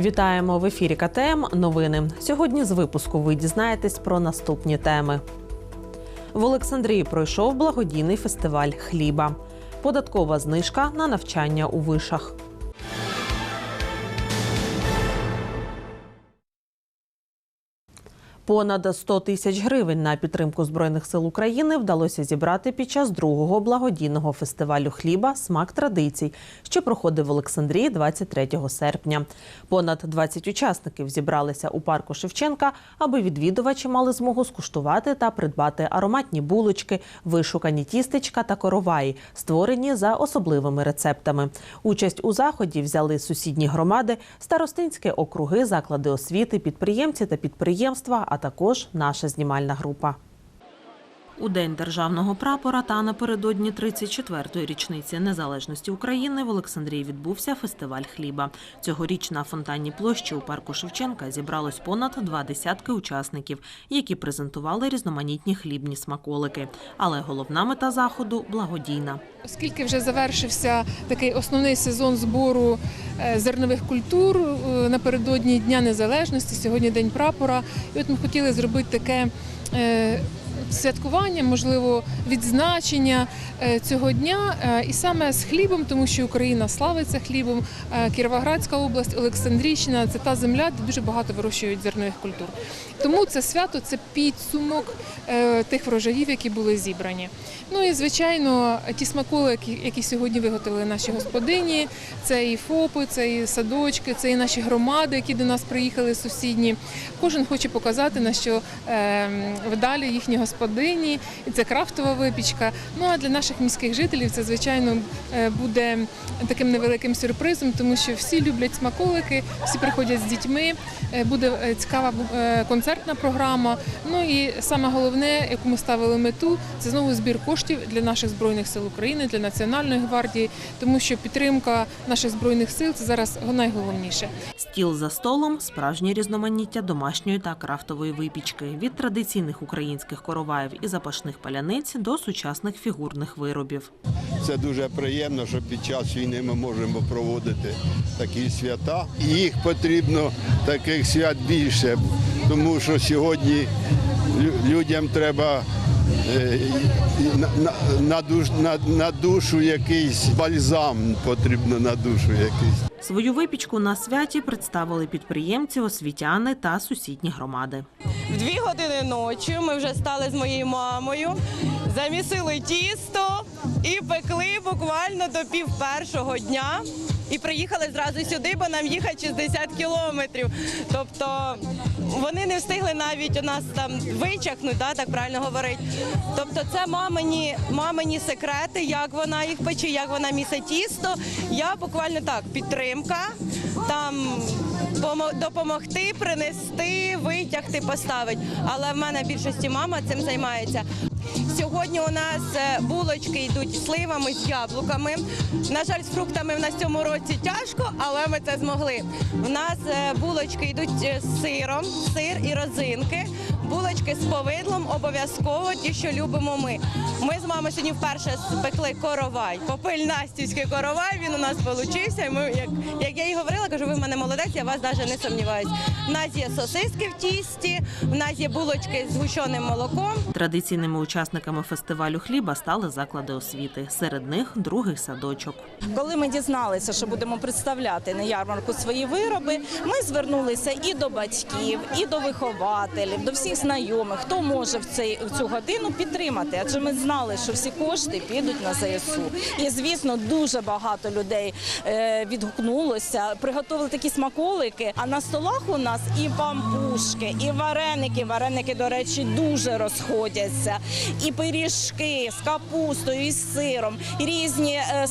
Вітаємо в ефірі КТМ. Новини. Сьогодні з випуску ви дізнаєтесь про наступні теми. В Олександрії пройшов благодійний фестиваль хліба. Податкова знижка на навчання у вишах. Понад 100 тисяч гривень на підтримку збройних сил України вдалося зібрати під час другого благодійного фестивалю хліба Смак традицій, що проходив в Олександрії 23 серпня. Понад 20 учасників зібралися у парку Шевченка, аби відвідувачі мали змогу скуштувати та придбати ароматні булочки, вишукані тістечка та короваї, створені за особливими рецептами. Участь у заході взяли сусідні громади, старостинські округи, заклади освіти, підприємці та підприємства, а також наша знімальна група. У день державного прапора та напередодні 34-ї річниці незалежності України в Олександрії відбувся фестиваль хліба. Цьогоріч на фонтанній площі у парку Шевченка зібралось понад два десятки учасників, які презентували різноманітні хлібні смаколики. Але головна мета заходу благодійна. Оскільки вже завершився такий основний сезон збору е, зернових культур е, напередодні Дня Незалежності, сьогодні День прапора. І от ми хотіли зробити таке е, святкування, можливо, відзначення е, цього дня. е, І саме з хлібом, тому що Україна славиться хлібом. Е, Кіровоградська область, Олександрійщина це та земля, де дуже багато вирощують зернових культур. Тому це свято це підсумок тих врожаїв, які були зібрані. Ну і звичайно, ті смаколики, які, сьогодні виготовили наші господині, це і ФОПи, це і садочки, це і наші громади, які до нас приїхали сусідні. Кожен хоче показати, на що е, вдалі їхні господині, і це крафтова випічка. Ну а для наших міських жителів це звичайно е, буде таким невеликим сюрпризом, тому що всі люблять смаколики, всі приходять з дітьми. е, Буде е, цікава концертна програма. Ну і саме головне, яку ми ставили мету, це знову збір коштів для наших збройних сил України, для національної гвардії, тому що підтримка наших збройних сил це зараз найголовніше. Стіл за столом справжнє різноманіття домашньої та крафтової випічки від традиційних українських короваїв і запашних паляниць до сучасних фігурних виробів. Це дуже приємно, що під час війни ми можемо проводити такі свята. Їх потрібно таких свят більше, тому що сьогодні людям треба на, на, на, душ, на, на душу якийсь бальзам потрібно на душу якийсь. Свою випічку на святі представили підприємці, освітяни та сусідні громади. В дві години ночі ми вже стали з моєю мамою, замісили тісто і пекли буквально до пів першого дня. І приїхали зразу сюди, бо нам їхати 60 кілометрів. Тобто вони не встигли навіть у нас там вичахнути, да, так правильно говорить. Тобто, це мамині, мамині секрети, як вона їх пече, як вона місить тісто. Я буквально так, підтримка, там помо- допомогти, принести, витягти, поставити. Але в мене в більшості мама цим займається. Сьогодні у нас е, булочки йдуть з сливами з яблуками. На жаль, з фруктами в нас цьому році тяжко, але ми це змогли. У нас е, булочки йдуть е, з сиром, сир і розинки. Булочки з повидлом обов'язково ті, що любимо ми. Ми з мамою сьогодні вперше спекли коровай. Попильнастівський коровай. Він у нас. І ми, як, як я їй говорила, кажу, ви в мене молодець, я вас навіть не сомніваюсь. У нас є сосиски в тісті, в нас є булочки з гущеним молоком. Традиційними учасниками фестивалю хліба стали заклади освіти. Серед них другий садочок. Коли ми дізналися, що будемо представляти на ярмарку свої вироби, ми звернулися і до батьків, і до вихователів, до всіх знайомих, хто може в в цю годину підтримати. Адже ми знали, що всі кошти підуть на ЗСУ. І звісно, дуже багато людей е, відгукнулося, приготували такі смаколики. А на столах у нас і пампушки, і вареники. Вареники, до речі, дуже розходяться, і пиріжки з капустою, і з сиром, і різні е,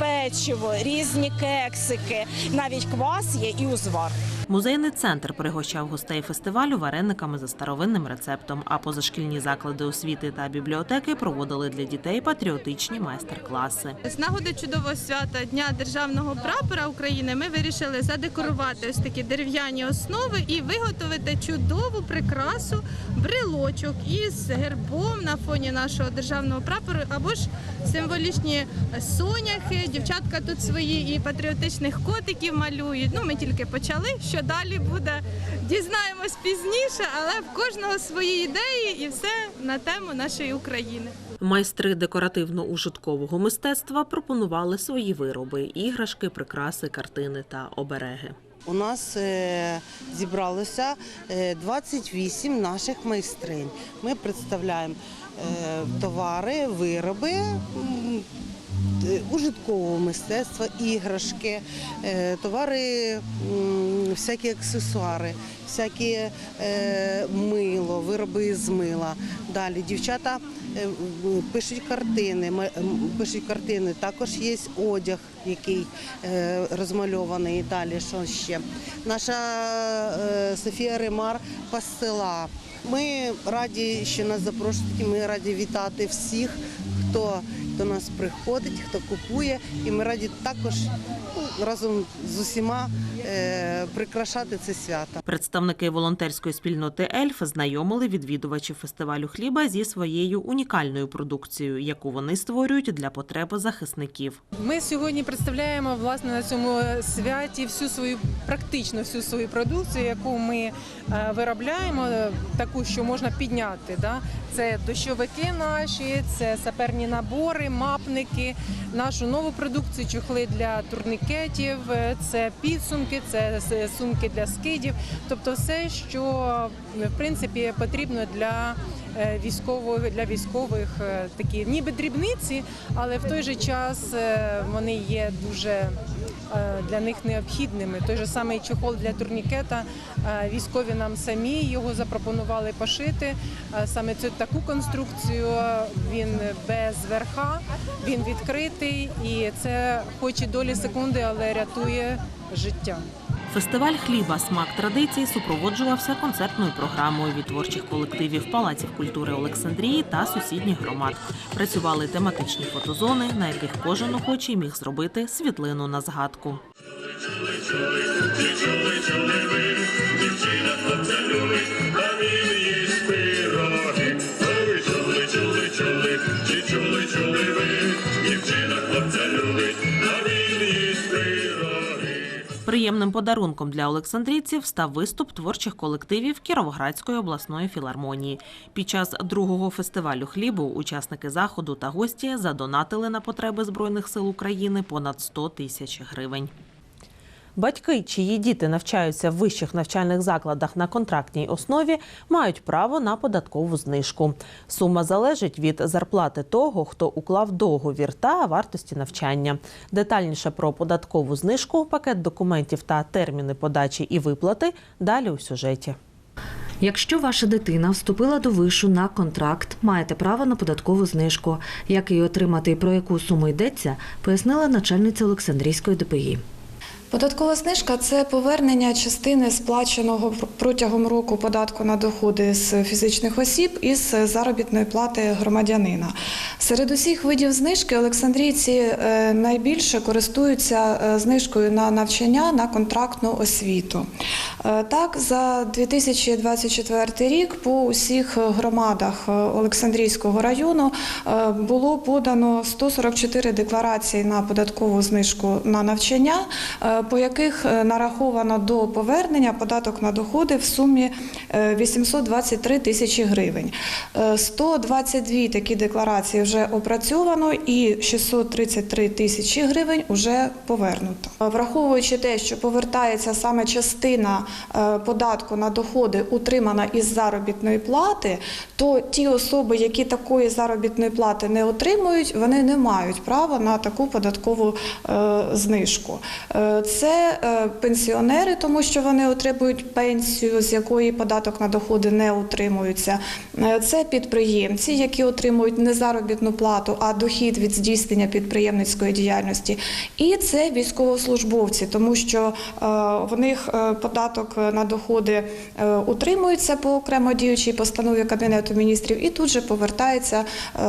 печиво, різні кексики, навіть квас є і узвар. Музейний центр пригощав гостей фестивалю варениками за старовинним рецептом. А позашкільні заклади освіти та бібліотеки проводили для дітей патріотичні майстер-класи. З нагоди чудового свята Дня державного прапора України ми вирішили задекорувати ось такі дерев'яні основи і виготовити чудову прикрасу брелочок із гербом на фоні нашого державного прапору або ж символічні соняхи. Дівчатка тут свої і патріотичних котиків малюють. Ну ми тільки почали. Що далі буде, дізнаємось пізніше, але в кожного свої ідеї і все на тему нашої України. Майстри декоративно-ужиткового мистецтва пропонували свої вироби: іграшки, прикраси, картини та обереги. У нас е, зібралося е, 28 наших майстринь. Ми представляємо е, товари, вироби. е, Ужиткового мистецтва, іграшки, е, товари, всякі аксесуари, всякі е, мило, вироби з мила. Далі дівчата е, пишуть картини, пишуть картини. Також є одяг, який е, розмальований. Далі що ще? Наша е, Софія Ремар пастила. Ми раді, що нас запрошують. Ми раді вітати всіх, хто до нас приходить, хто купує, і ми раді також ну, разом з усіма е, прикрашати це свято. Представники волонтерської спільноти Ельф знайомили відвідувачів фестивалю хліба зі своєю унікальною продукцією, яку вони створюють для потреб захисників. Ми сьогодні представляємо власне на цьому святі всю свою практично всю свою продукцію, яку ми е, виробляємо, е, таку, що можна підняти. Да? Це дощовики наші, це саперні набори, мапники, нашу нову продукцію, чохли для турнікетів, е, це підсумки, це сумки для скидів. Тобто все, що е, в принципі потрібно для е, військових для військових такі ніби дрібниці, але в той же час вони є дуже для них необхідними. Той же самий чохол для турнікета. е, Військові нам самі його запропонували пошити. Е, Саме цю таку конструкцію він без верха, він відкритий, і це хоч і долі секунди, але рятує життя. Фестиваль хліба Смак традицій супроводжувався концертною програмою від творчих колективів палаців культури Олександрії та сусідніх громад. Працювали тематичні фотозони, на яких кожен охочий міг зробити світлину на згадку. Приємним подарунком для олександрійців став виступ творчих колективів Кіровоградської обласної філармонії. Під час другого фестивалю хлібу учасники заходу та гості задонатили на потреби Збройних сил України понад 100 тисяч гривень. Батьки, чиї діти навчаються в вищих навчальних закладах на контрактній основі, мають право на податкову знижку. Сума залежить від зарплати того, хто уклав договір та вартості навчання. Детальніше про податкову знижку, пакет документів та терміни подачі і виплати далі у сюжеті. Якщо ваша дитина вступила до вишу на контракт, маєте право на податкову знижку. Як її отримати і про яку суму йдеться, пояснила начальниця Олександрійської ДПІ. Податкова знижка це повернення частини сплаченого протягом року податку на доходи з фізичних осіб із заробітної плати громадянина. Серед усіх видів знижки Олександрійці е, найбільше користуються е, знижкою на навчання на контрактну освіту. Е, Так, за 2024 рік по усіх громадах е, Олександрійського району е, було подано 144 декларації на податкову знижку на навчання, е, по яких е, нараховано до повернення податок на доходи в сумі е, 823 тисячі гривень. Е, 122 такі декларації вже опрацьовано і 633 тисячі гривень вже повернуто. Е, Враховуючи те, що повертається саме частина е, податку на доходи, утримана із заробітної плати, то ті особи, які такої заробітної плати не отримують, вони не мають права на таку податкову е, знижку. Е, Це е, пенсіонери, тому що вони отримують пенсію, з якої податок на доходи не утримуються. Е, Це підприємці, які отримують не заробітну плату, а дохід від здійснення підприємницької діяльності. І це військовослужбовці, тому що е, в них е, податок податок на доходи е, утримується по окремо діючій постанові Кабінету міністрів і тут же повертається е,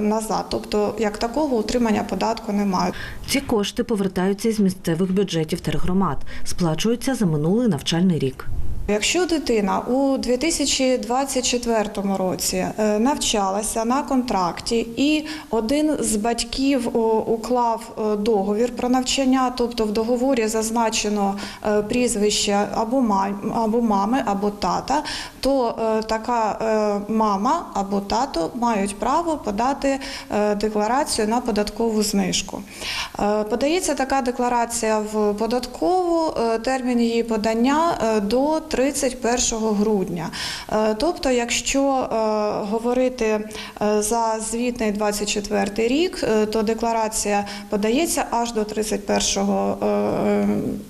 назад. Тобто, як такого утримання податку немає. Ці кошти повертаються із місцевих бюджетів тергромад, сплачуються за минулий навчальний рік. Якщо дитина у 2024 році е, навчалася на контракті і один з батьків уклав е, договір про навчання, тобто в договорі зазначено е, прізвище або мами, або тата, то така мама або тато мають право подати декларацію на податкову знижку. Подається така декларація в податкову, термін її подання до 31 грудня. Е, Тобто, якщо е, говорити е, за звітний 24 рік, то декларація подається аж до 31 е,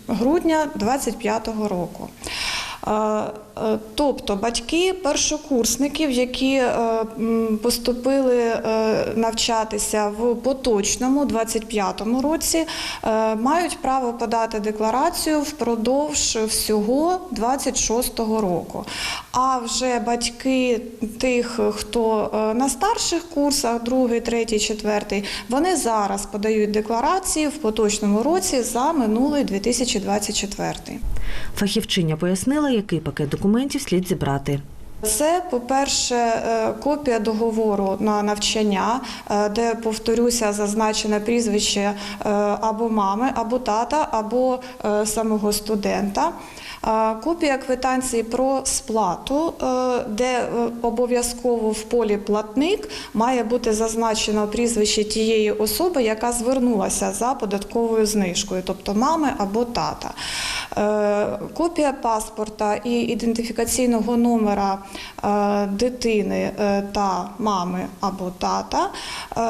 грудня 25 року. Е, Тобто батьки першокурсників, які е, поступили е, навчатися в поточному 25-му році, мають право подати декларацію впродовж всього 26-го року. А вже батьки тих, хто на старших курсах, другий, третій, четвертий, вони зараз подають декларації в поточному році за минулий 2024. Фахівчиня пояснила, який пакет документів слід зібрати. Це, по-перше, е, копія договору на навчання, е, де, повторюся, зазначене прізвище е, або мами, або тата, або самого студента. Копія квитанції про сплату, де обов'язково в полі платник має бути зазначено прізвище тієї особи, яка звернулася за податковою знижкою, тобто мами або тата. Копія паспорта і ідентифікаційного номера дитини е, та мами або тата, е,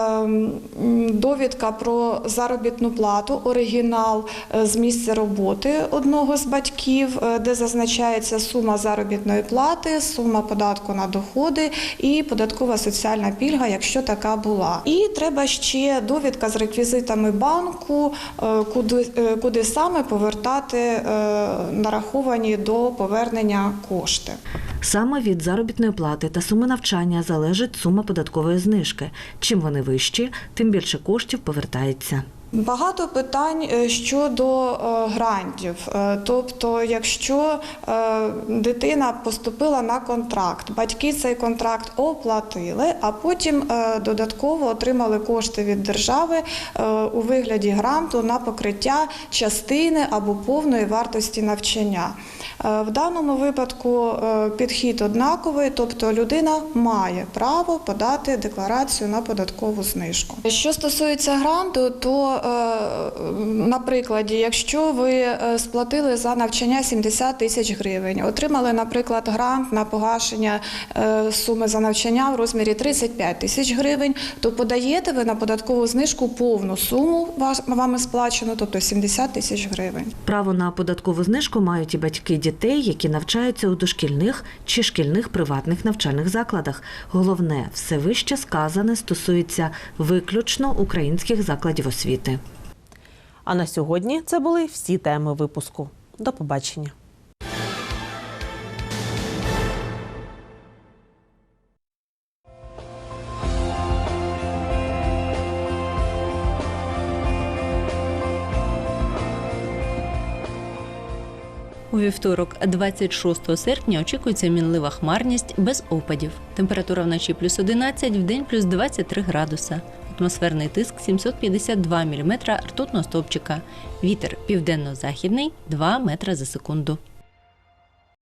довідка про заробітну плату, оригінал е, з місця роботи одного з батьків, е, де зазначається сума заробітної плати, сума податку на доходи і податкова соціальна пільга, якщо така була. І треба ще довідка з реквізитами банку, е, куди, е, куди саме повертати е, нараховані до повернення кошти. Саме від заробітної плати та суми навчання залежить сума податкової знижки. Чим вони вищі, тим більше коштів повертається. Багато питань е, щодо е, грантів. Е, Тобто, якщо дитина поступила на контракт, батьки цей контракт оплатили, а потім додатково отримали кошти від держави у вигляді гранту на покриття частини або повної вартості навчання. В даному випадку підхід однаковий, тобто людина має право подати декларацію на податкову знижку. Що стосується гранту, то на прикладі, якщо ви е, сплатили за навчання 70 тисяч гривень, отримали, наприклад, грант на погашення е, суми за навчання в розмірі 35 тисяч гривень, то подаєте ви на податкову знижку повну суму вами сплачену, тобто 70 тисяч гривень. Право на податкову знижку мають і батьки дітей, які навчаються у дошкільних чи шкільних приватних навчальних закладах. Головне, все вище сказане стосується виключно українських закладів освіти. А на сьогодні це були всі теми випуску. До побачення. У вівторок, 26 серпня, очікується мінлива хмарність без опадів. Температура вночі плюс 11, вдень плюс 23 градуса. Атмосферний тиск 752 мм ртутного стовпчика. Вітер південно-західний 2 метри за секунду.